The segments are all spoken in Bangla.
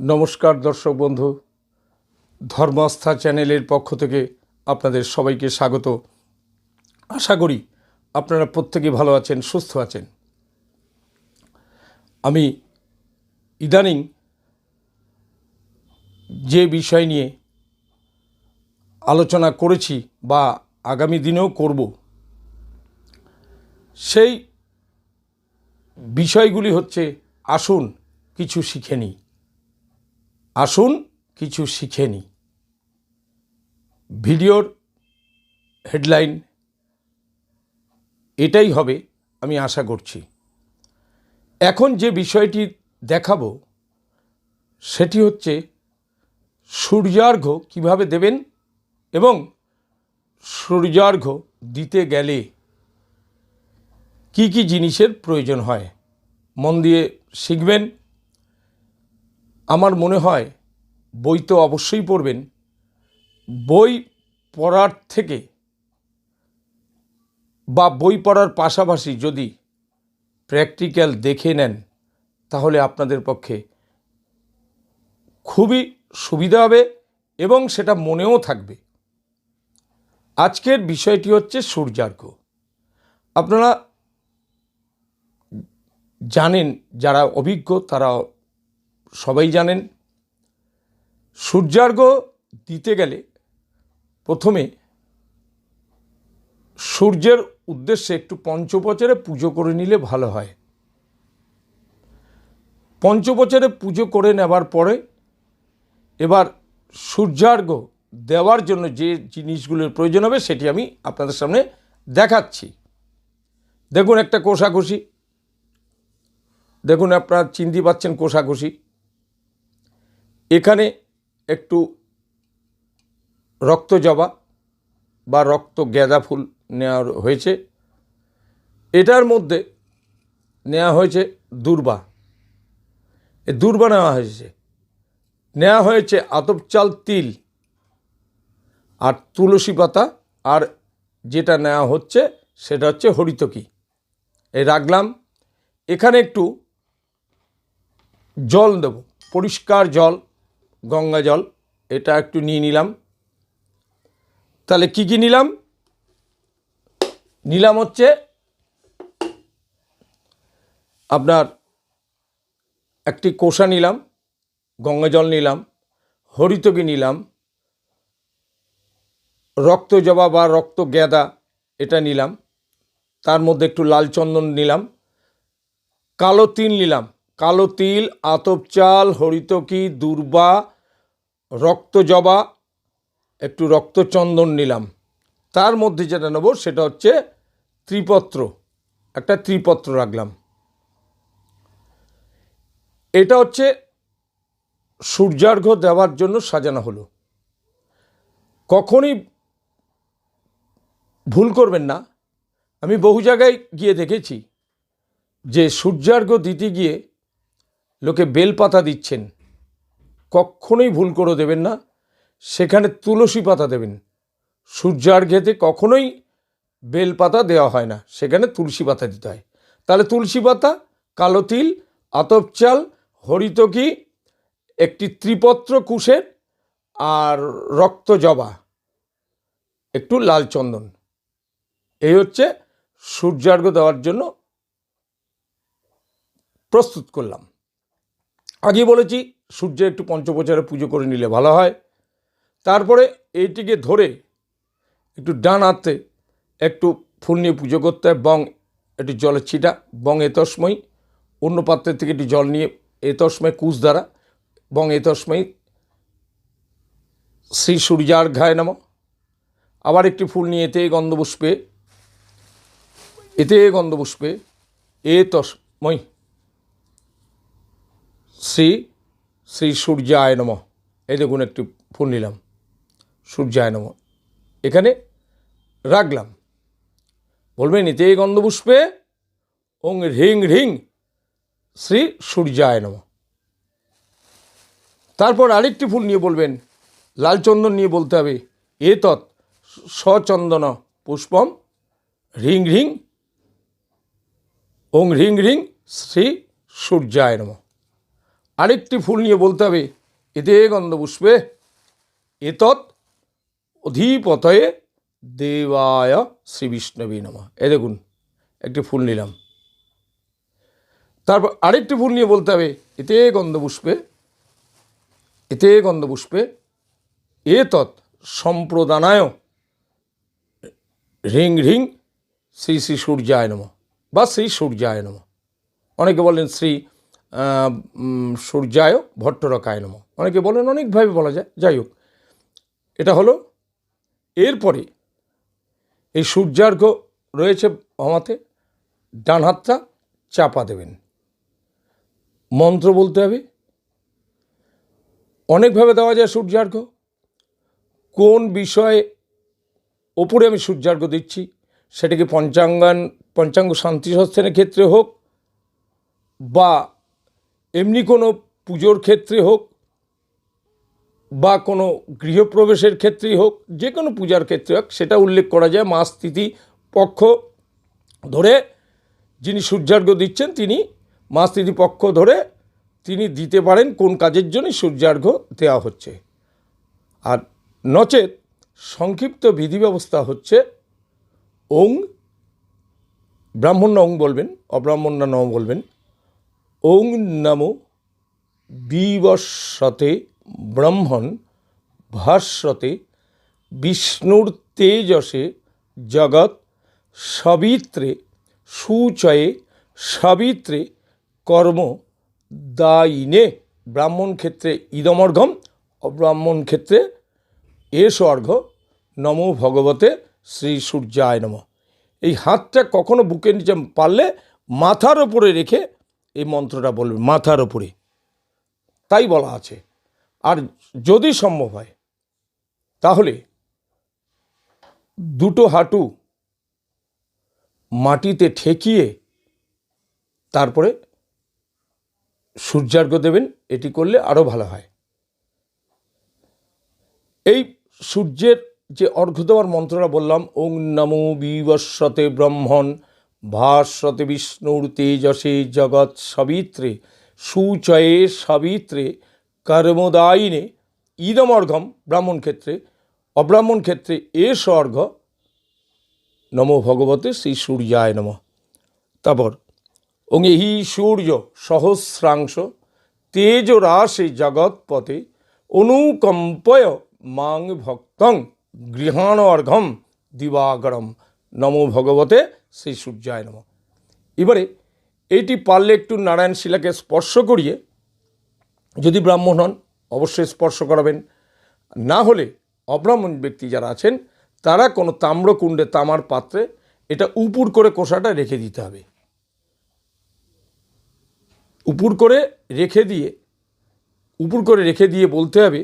নমস্কার দর্শক বন্ধু, ধর্মাস্থা চ্যানেলের পক্ষ থেকে আপনাদের সবাইকে স্বাগত। আশা করি আপনারা প্রত্যেকে ভালো আছেন, সুস্থ আছেন। আমি ইদানিং যে বিষয় নিয়ে আলোচনা করেছি বা আগামী দিনেও করব, সেই বিষয়গুলি হচ্ছে, আসুন কিছু শিখে নিই। আসুন, কিছু শিখে নিই। ভিডিওর হেডলাইন, এটাই হবে আমি আশা করছি। এখন যে বিষয়টি দেখাবো, সেটি হচ্ছে সূর্যার্ঘ্য কীভাবে দেবেন এবং সূর্যার্ঘ্য দিতে গেলে কি কি জিনিসের প্রয়োজন হয়। মন দিয়ে শিখবেন। আমার মনে হয় বই তো অবশ্যই পড়বেন। বই পড়ার থেকে বা বই পড়ার পাশাপাশি যদি প্র্যাকটিক্যাল দেখে নেন, তাহলে আপনাদের পক্ষে খুবই সুবিধা হবে এবং সেটা মনেও থাকবে। আজকের বিষয়টি হচ্ছে সূর্যার্ঘ্য আপনারা জানেন, যারা অভিজ্ঞ তারা সবাই জানেন, সূর্যার্ঘ্য দিতে গেলে প্রথমে সূর্যের উদ্দেশ্যে একটু পঞ্চবচরে পুজো করে নিলে ভালো হয়। পঞ্চবচরে পুজো করে নেবার পরে এবার সূর্যার্ঘ্য দেওয়ার জন্য যে জিনিসগুলোর প্রয়োজন হবে সেটি আমি আপনাদের সামনে দেখাচ্ছি। দেখুন একটা কোষাকুষি দেখুন আপনারা চিনতে পাচ্ছেন কোষাকুষি এখানে একটু রক্ত জবা বা রক্ত গেঁদা ফুল নেওয়া হয়েছে। এটার মধ্যে নেওয়া হয়েছে দুর্বা। এ দুর্বা নেওয়া হয়েছে। নেওয়া হয়েছে আতপ চাল তিল আর তুলসী পাতা আর যেটা নেওয়া হচ্ছে সেটা হচ্ছে হরিতকি। এই রাখলাম। এখানে একটু জল দেব, পরিষ্কার জল। গঙ্গা জল, এটা একটু নিয়ে নিলাম। তাহলে কি কি নিলাম? নিলাম হচ্ছে আপনার একটি কোষা নিলাম, গঙ্গা জল নিলাম, হরিতকি নিলাম, রক্ত জবা বা রক্ত গেঁদা এটা নিলাম, তার মধ্যে একটু লাল চন্দন নিলাম, কালো তিল নিলাম কালো তিল, আতপ চাল, হরিতকি, দুর্বা, রক্ত জবা, একটু রক্তচন্দন নিলাম। তার মধ্যে যেটা নেব সেটা হচ্ছে ত্রিপত্র, একটা ত্রিপত্র রাখলাম। এটা হচ্ছে সূর্যার্ঘ্য দেওয়ার জন্য সাজানো হলো। কখনই ভুল করবেন না। আমি বহু জায়গায় গিয়ে দেখেছি যে সূর্যার্ঘ্য দিতে গিয়ে লোকে বেলপাতা দিচ্ছেন। কখনোই ভুল করে দেবেন না, সেখানে তুলসী পাতা দেবেন। সূর্যার্ঘ্যেতে কখনোই বেলপাতা দেওয়া হয় না, সেখানে তুলসী পাতা দিতে হয়। তাহলে তুলসী পাতা, কালো তিল, আতপ চাল, হরিতকি, একটি ত্রিপত্র কুশের আর রক্ত জবা, একটু লাল চন্দন। এই হচ্ছে সূর্যার্ঘ্য দেওয়ার জন্য প্রস্তুত করলাম। আগে বলেছি, সূর্যের একটু পঞ্চপ্রচারে পুজো করে নিলে ভালো হয়। তারপরে এইটিকে ধরে একটু ডান হাতে একটু ফুল নিয়ে পুজো করতে হয়, বং একটু জলের ছিটা, বং এতস্ময়, অন্য পাত্রের থেকে একটু জল নিয়ে এতস্ময় কুশ দ্বারা, বং এতস্ময়, শ্রী সূর্যার ঘায় নাম। আবার একটি ফুল নিয়ে এতে গন্ধপুষ্পে এতে গন্ধপুষ্পে এ তস্ময় শ্রী শ্রী সূর্যায় নম। এই দেখুন একটি ফুল নিলাম। সূর্যায় নম। এখানে রাখলাম। বলবেন এতে গন্ধপুষ্পে ওং রিং রিং শ্রী সূর্যায় নম। তারপর আরেকটি ফুল নিয়ে বলবেন লাল চন্দন নিয়ে বলতে হবে এ তৎ সচন্দন পুষ্পম রিং রিং ওং রিং রিং শ্রী সূর্যায় নম। আরেকটি ফুল নিয়ে বলতে হবে। এতে গন্ধ গন্ধপুষ্পে এতৎ অধিপতয়ে দেবায় শ্রী বিষ্ণবী নমঃ। এ দেখুন, একটি ফুল নিলাম। তারপর আরেকটি ফুল নিয়ে বলতে হবে, এতে গন্ধ গন্ধপুষ্পে এতে গন্ধ গন্ধপুষ্পে এতৎ সম্প্রদানায় রিং রিং শ্রী শ্রী সূর্যায় নম বা শ্রী সূর্যায় নম। অনেকে বলেন শ্রী সূর্যায় ভট্টরকায় নম। অনেকে বলেন, অনেকভাবে বলা যায়। যাই হোক, এটা হলো এরপরে এই সূর্যার্ঘ রয়েছে আমাতে, ডান হাতটা চাপা দেবেন। মন্ত্র বলতে হবে। অনেকভাবে দেওয়া যায় সূর্যার্ঘ কোন বিষয়ে ওপরে আমি সূর্যার্ঘ দিচ্ছি, সেটাকে পঞ্চাঙ্গান, পঞ্চাঙ্গ শান্তি সস্থানের ক্ষেত্রে হোক বা এমনি কোনো পুজোর ক্ষেত্রে হোক বা কোনো গৃহপ্রবেশের ক্ষেত্রেই হোক, যে কোনো পূজার ক্ষেত্রে হোক, সেটা উল্লেখ করা যায়। মাস তিথি পক্ষ ধরে যিনি সূর্যার্ঘ দিচ্ছেন, তিনি মাস তিথি পক্ষ ধরে তিনি দিতে পারেন কোন কাজের জন্য সূর্যার্ঘ দেওয়া হচ্ছে। আর নচেত সংক্ষিপ্ত বিধি ব্যবস্থা হচ্ছে ওং, ব্রাহ্মণ ওং বলবেন, অব্রাহ্মণ না ন বলবেন ওং নমো বিবস্বতে ব্রহ্মণ ভাস্বতে বিষ্ণুর তেজসে জগৎ সবিত্রে সুচয়ে সবিত্রে কর্ম দায়িনে ব্রাহ্মণ ক্ষেত্রে ইদমর্ঘম অব্রাহ্মণ ক্ষেত্রে এ স্বর্ঘ নমো ভগবতে শ্রী সূর্যায় নম। এই হাতটা কখনো বুকের নিচে পারলে মাথার ওপরে রেখে এই মন্ত্রটা বলবে, মাথার ওপরে তাই বলা আছে। আর যদি সম্ভব হয়, তাহলে দুটো হাঁটু মাটিতে ঠেকিয়ে তারপরে সূর্যার্ঘ দেবেন, এটি করলে আরও ভালো হয়। এই সূর্যের যে অর্ঘ্য দেওয়ার মন্ত্রটা বললাম, ওং নমো বিবস্বতে ব্রহ্মণ। ভাস্বতে বিষ্ণুর তেজসে জগৎ সবিত্রে, সুচয়ে সবিত্রে, কর্মদায়িনে ইদমর্ঘম ব্রাহ্মণ ক্ষেত্রে অব্রাহ্মণ ক্ষেত্রে এ স্বর্ঘ নমো ভগবতে শ্রী সূর্যায় নম। তারপর ওং হি সূর্য সহস্রাংশ, তেজ রাশে জগৎপথে অনুকম্পয় মাং ভক্তং গৃহাণ অর্ঘম দিবাগরম। নমো ভগবতে শ্রী সূর্যায় নম। এবারে এইটি পারলে একটু নারায়ণ শিলাকে স্পর্শ করিয়ে যদি ব্রাহ্মণ হন, অবশ্যই স্পর্শ করাবেন। না হলে অব্রাহ্মণ ব্যক্তি যারা আছেন, তারা কোনো তাম্রকুণ্ডে তামার পাত্রে এটা উপুর করে কোষাটা রেখে দিতে হবে। উপুর করে রেখে দিয়ে, উপুর করে রেখে দিয়ে বলতে হবে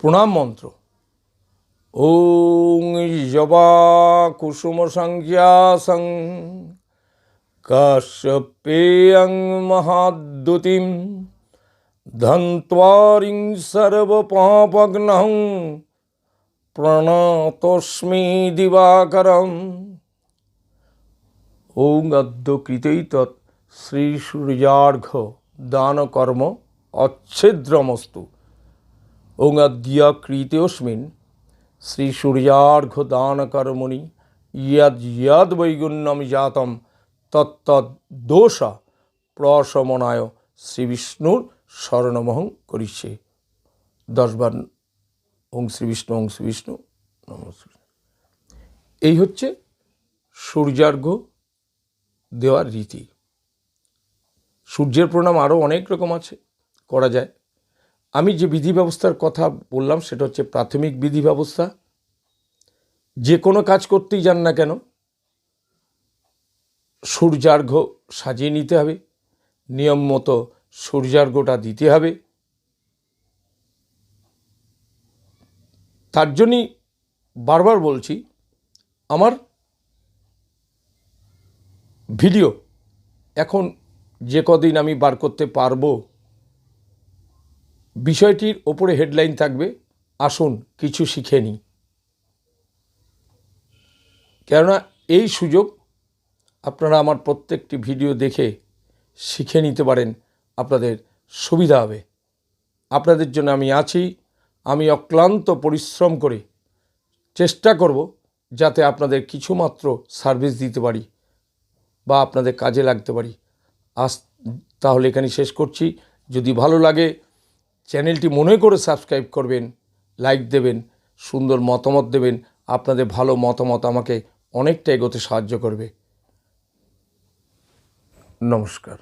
প্রণাম মন্ত্র। কুসুম সংজ্ঞাসং কাশ্যপেয়ং মহাদ্যুতিম ধন্ত্বারিং সর্বপাপগ্নহং প্রণতস্মি দিবাকরম ওং অদ্য কৃতৈ তৎ শ্রী সূর্যার্ঘ দানকর্ম অচ্ছেদ্রমস্তু ওং অদ্য কৃতেস্মিন শ্রী সূর্যার্ঘ দানকর্মণি ইয়দ ইয়দ বৈগুণ্যম জাতম তত্তদ দোষ প্রশমনায় শ্রী বিষ্ণুর স্মরণমহং করিছে। দশবার ওং শ্রী বিষ্ণু, ওং শ্রী বিষ্ণু, নম শ্রী এই হচ্ছে সূর্যার্ঘ দেওয়ার রীতি। সূর্যের প্রণাম আরও অনেক রকম আছে, করা যায়। আমি যে বিধি ব্যবস্থার কথা বললাম, সেটা হচ্ছে প্রাথমিক বিধি ব্যবস্থা যে কোনো কাজ করতেই যান না কেন সূর্যার্ঘ সাজিয়ে নিতে হবে, নিয়ম মতো সূর্যার্ঘটা দিতে হবে। তার জন্যই বারবার বলছি, আমার ভিডিও এখন যে কদিন আমি বার করতে পারব বিষয়টির ওপরে হেডলাইন থাকবে, আসুন কিছু শিখে নিই। কেননা এই সুযোগ আপনারা আমার প্রত্যেকটি ভিডিও দেখে শিখে নিতে পারেন, আপনাদের সুবিধা হবে। আপনাদের জন্য আমি আছি, আমি অক্লান্ত পরিশ্রম করে চেষ্টা করব যাতে আপনাদের কিছুমাত্র সার্ভিস দিতে পারি বা আপনাদের কাজে লাগতে পারি। আজ তাহলে এখানে শেষ করছি। যদি ভালো লাগে চ্যানেলটি মনে করে সাবস্ক্রাইব করবেন, লাইক দেবেন, সুন্দর মতামত দেবেন। আপনাদের ভালো মতামত আমাকে অনেকটা এগোতে সাহায্য করবে। নমস্কার।